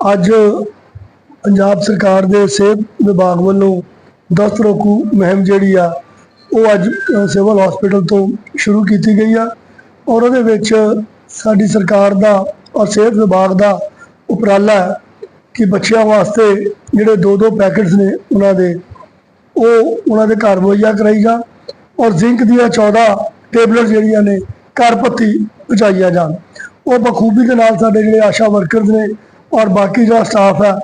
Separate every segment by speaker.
Speaker 1: ਅੱਜ ਪੰਜਾਬ ਸਰਕਾਰ ਦੇ ਸਿਹਤ ਵਿਭਾਗ ਵੱਲੋਂ ਦਸਤ ਰੋਕੂ ਮੁਹਿੰਮ ਜਿਹੜੀ ਆ, ਉਹ ਅੱਜ ਸਿਵਲ ਹਸਪੀਟਲ ਤੋਂ ਸ਼ੁਰੂ ਕੀਤੀ ਗਈ ਆ ਔਰ ਉਹਦੇ ਵਿੱਚ ਸਾਡੀ ਸਰਕਾਰ ਦਾ ਔਰ ਸਿਹਤ ਵਿਭਾਗ ਦਾ ਉਪਰਾਲਾ ਹੈ ਕਿ ਬੱਚਿਆਂ ਵਾਸਤੇ ਜਿਹੜੇ ਦੋ ਦੋ ਪੈਕੇਟਸ ਨੇ ਉਹਨਾਂ ਦੇ, ਉਹ ਉਹਨਾਂ ਦੇ ਘਰ ਮੁਹੱਈਆ ਕਰਾਈਗਾ ਔਰ ਜ਼ਿੰਕ ਦੀਆਂ 14 ਟੇਬਲੇਟ ਜਿਹੜੀਆਂ ਨੇ ਘਰ ਪੱਤੀ ਪਹੁੰਚਾਈਆਂ ਜਾਣ। ਉਹ ਬਖੂਬੀ ਦੇ ਨਾਲ ਸਾਡੇ ਜਿਹੜੇ ਆਸ਼ਾ ਵਰਕਰਸ ਨੇ ਔਰ ਬਾਕੀ ਜਿਹੜਾ ਸਟਾਫ ਹੈ,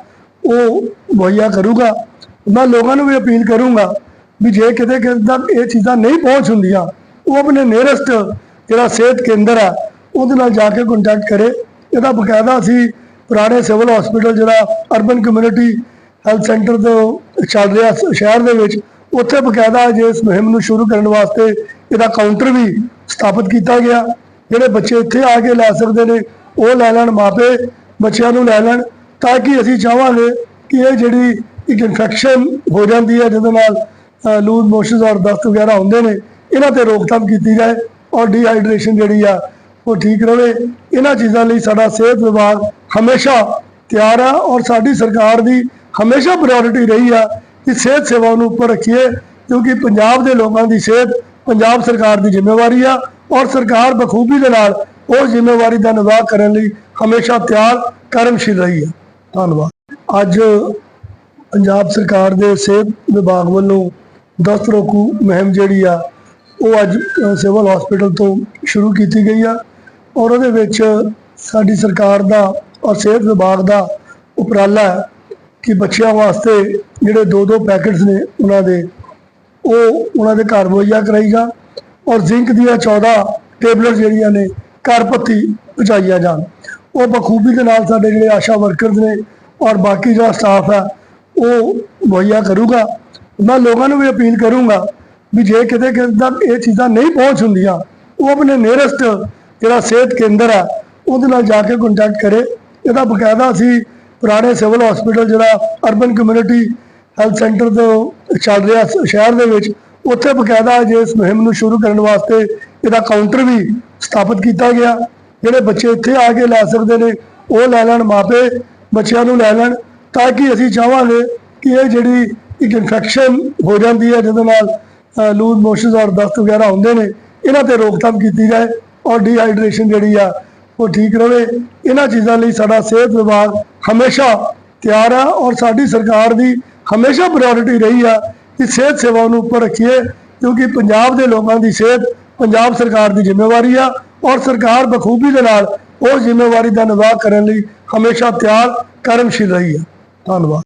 Speaker 1: ਉਹ ਮੁਹੱਈਆ ਕਰੂਗਾ। ਮੈਂ ਲੋਕਾਂ ਨੂੰ ਵੀ ਅਪੀਲ ਕਰੂੰਗਾ ਵੀ ਜੇ ਕਿਤੇ ਕਿਸੇ ਤੱਕ ਇਹ ਚੀਜ਼ਾਂ ਨਹੀਂ ਪਹੁੰਚ ਹੁੰਦੀਆਂ, ਉਹ ਆਪਣੇ ਨੀਅਰੈਸਟ ਜਿਹੜਾ ਸਿਹਤ ਕੇਂਦਰ ਹੈ, ਉਹਦੇ ਨਾਲ ਜਾ ਕੇ ਕੰਟੈਕਟ ਕਰੇ। ਇਹਦਾ ਬਕਾਇਦਾ ਅਸੀਂ ਪੁਰਾਣੇ ਸਿਵਲ ਹਸਪੀਟਲ ਜਿਹੜਾ ਅਰਬਨ ਕਮਿਊਨਿਟੀ ਹੈਲਥ ਸੈਂਟਰ ਤੋਂ ਚੱਲ ਰਿਹਾ ਸ਼ਹਿਰ ਦੇ ਵਿੱਚ, ਉੱਥੇ ਬਕਾਇਦਾ ਜੇ ਇਸ ਮੁਹਿੰਮ ਨੂੰ ਸ਼ੁਰੂ ਕਰਨ ਵਾਸਤੇ ਇਹਦਾ ਕਾਊਂਟਰ ਵੀ ਸਥਾਪਿਤ ਕੀਤਾ ਗਿਆ। ਜਿਹੜੇ ਬੱਚੇ ਇੱਥੇ ਆ ਕੇ ਲੈ ਸਕਦੇ ਨੇ, ਉਹ ਲੈ ਲੈਣ ਮਾਪੇ। ਬੱਚਿਆਂ ਨੂੰ ਲੈ ਲੈਣ ਤਾਂ ਕਿ ਅਸੀਂ ਚਾਹਾਂਗੇ ਕਿ ਇਹ ਜਿਹੜੀ ਇੱਕ ਇਨਫੈਕਸ਼ਨ ਹੋ ਜਾਂਦੀ ਹੈ, ਜਿਹਦੇ ਨਾਲ ਲੂਜ਼ ਮੋਸ਼ਨਸ ਔਰ ਦਸਤ ਵਗੈਰਾ ਹੁੰਦੇ ਨੇ, ਇਹਨਾਂ ਤੇ ਰੋਕਥਾਮ ਕੀਤੀ ਜਾਏ ਔਰ ਡੀਹਾਈਡਰੇਸ਼ਨ ਜਿਹੜੀ ਆ, ਉਹ ਠੀਕ ਰਹੇ। ਇਹਨਾਂ ਚੀਜ਼ਾਂ ਲਈ ਸਾਡਾ ਸਿਹਤ ਵਿਭਾਗ ਹਮੇਸ਼ਾ ਤਿਆਰ ਆ ਔਰ ਸਾਡੀ ਸਰਕਾਰ ਦੀ ਹਮੇਸ਼ਾ ਪ੍ਰਾਇੋਰਟੀ ਰਹੀ ਆ ਕਿ ਸਿਹਤ ਸੇਵਾ ਨੂੰ ਉੱਪਰ ਰੱਖੀਏ, ਕਿਉਂਕਿ ਪੰਜਾਬ ਦੇ ਲੋਕਾਂ ਦੀ ਸਿਹਤ ਪੰਜਾਬ ਸਰਕਾਰ ਦੀ ਜ਼ਿੰਮੇਵਾਰੀ ਆ ਔਰ ਸਰਕਾਰ ਬਖੂਬੀ ਦੇ ਨਾਲ ਉਹ ਜ਼ਿੰਮੇਵਾਰੀ ਦਾ ਨਿਭਾਅ ਕਰਨ ਲਈ ਹਮੇਸ਼ਾ ਤਿਆਰ, ਕਰਮਸ਼ੀਲ ਰਹੀ ਆ ਧੰਨਵਾਦ। ਅੱਜ ਪੰਜਾਬ ਸਰਕਾਰ ਦੇ ਸਿਹਤ ਵਿਭਾਗ ਵੱਲੋਂ ਦਸਤ ਰੋਕੂ ਮੁਹਿੰਮ ਜਿਹੜੀ ਆ, ਉਹ ਅੱਜ ਸਿਵਲ ਹਸਪੀਟਲ ਤੋਂ ਸ਼ੁਰੂ ਕੀਤੀ ਗਈ ਆ ਔਰ ਉਹਦੇ ਵਿੱਚ ਸਾਡੀ ਸਰਕਾਰ ਦਾ ਔਰ ਸਿਹਤ ਵਿਭਾਗ ਦਾ ਉਪਰਾਲਾ ਹੈ ਕਿ ਬੱਚਿਆਂ ਵਾਸਤੇ ਜਿਹੜੇ ਦੋ ਦੋ ਪੈਕੇਟਸ ਨੇ ਉਹਨਾਂ ਦੇ, ਉਹ ਉਹਨਾਂ ਦੇ ਘਰ ਮੁਹੱਈਆ ਕਰਾਈਗਾ ਔਰ ਜ਼ਿੰਕ ਦੀਆਂ 14 ਟੇਬਲੇਟ ਜਿਹੜੀਆਂ ਨੇ ਘਰ ਪੱਤੀ ਪਹੁੰਚਾਈਆਂ ਜਾਣ। ਉਹ ਬਖੂਬੀ ਦੇ ਨਾਲ ਸਾਡੇ ਜਿਹੜੇ ਆਸ਼ਾ ਵਰਕਰਸ ਨੇ ਔਰ ਬਾਕੀ ਜਿਹੜਾ ਸਟਾਫ ਹੈ, ਉਹ ਮੁਹੱਈਆ ਕਰੂਗਾ। ਮੈਂ ਲੋਕਾਂ ਨੂੰ ਵੀ ਅਪੀਲ ਕਰੂੰਗਾ ਵੀ ਜੇ ਕਿਤੇ ਕਿਸੇ ਤੱਕ ਇਹ ਚੀਜ਼ਾਂ ਨਹੀਂ ਪਹੁੰਚ ਹੁੰਦੀਆਂ, ਉਹ ਆਪਣੇ ਨੀਅਰੈਸਟ ਜਿਹੜਾ ਸਿਹਤ ਕੇਂਦਰ ਹੈ, ਉਹਦੇ ਨਾਲ ਜਾ ਕੇ ਕੰਟੈਕਟ ਕਰੇ। ਇਹਦਾ ਬਕਾਇਦਾ ਅਸੀਂ ਪੁਰਾਣੇ ਸਿਵਲ ਹਸਪੀਟਲ ਜਿਹੜਾ ਅਰਬਨ ਕਮਿਊਨਿਟੀ ਹੈਲਥ ਸੈਂਟਰ ਤੋਂ ਚੱਲ ਰਿਹਾ ਸ਼ਹਿਰ ਦੇ ਵਿੱਚ, ਉੱਥੇ ਬਕਾਇਦਾ ਜੇ ਇਸ ਮੁਹਿੰਮ ਨੂੰ ਸ਼ੁਰੂ ਕਰਨ ਵਾਸਤੇ ਇਹਦਾ ਕਾਊਂਟਰ ਵੀ ਸਥਾਪਿਤ ਕੀਤਾ ਗਿਆ। ਜਿਹੜੇ ਬੱਚੇ ਇੱਥੇ ਆ ਕੇ ਲੈ ਸਕਦੇ ਨੇ, ਉਹ ਲੈ ਲੈਣ ਮਾਪੇ, ਬੱਚਿਆਂ ਨੂੰ ਲੈ ਲੈਣ, ਤਾਂ ਕਿ ਅਸੀਂ ਚਾਹਾਂਗੇ ਕਿ ਇਹ ਜਿਹੜੀ ਇੱਕ ਇਨਫੈਕਸ਼ਨ ਹੋ ਜਾਂਦੀ ਹੈ, ਜਿਹਦੇ ਨਾਲ ਲੂਜ਼ ਮੋਸ਼ਨਸ ਔਰ ਦਸਤ ਵਗੈਰਾ ਹੁੰਦੇ ਨੇ, ਇਹਨਾਂ ਤੇ ਰੋਕਥਾਮ ਕੀਤੀ ਜਾਏ ਔਰ ਡੀਹਾਈਡਰੇਸ਼ਨ ਜਿਹੜੀ ਆ, ਉਹ ਠੀਕ ਰਵੇ ਇਹਨਾਂ ਚੀਜ਼ਾਂ ਲਈ ਸਾਡਾ ਸਿਹਤ ਵਿਭਾਗ ਹਮੇਸ਼ਾ ਤਿਆਰ ਆ ਔਰ ਸਾਡੀ ਸਰਕਾਰ ਦੀ ਹਮੇਸ਼ਾ ਪ੍ਰਾਇੋਰਟੀ ਰਹੀ ਆ ਕਿ ਸਿਹਤ ਸੇਵਾ ਨੂੰ ਉੱਪਰ ਰੱਖੀਏ, ਕਿਉਂਕਿ ਪੰਜਾਬ ਦੇ ਲੋਕਾਂ ਦੀ ਸਿਹਤ ਪੰਜਾਬ ਸਰਕਾਰ ਦੀ ਜ਼ਿੰਮੇਵਾਰੀ ਆ ਔਰ ਸਰਕਾਰ ਬਖੂਬੀ ਦੇ ਨਾਲ ਉਸ ਜ਼ਿੰਮੇਵਾਰੀ ਦਾ ਨਿਭਾਅ ਕਰਨ ਲਈ ਹਮੇਸ਼ਾ ਤਿਆਰ, ਕਰਮਸ਼ੀਲ ਰਹੀ ਆ। ਧੰਨਵਾਦ।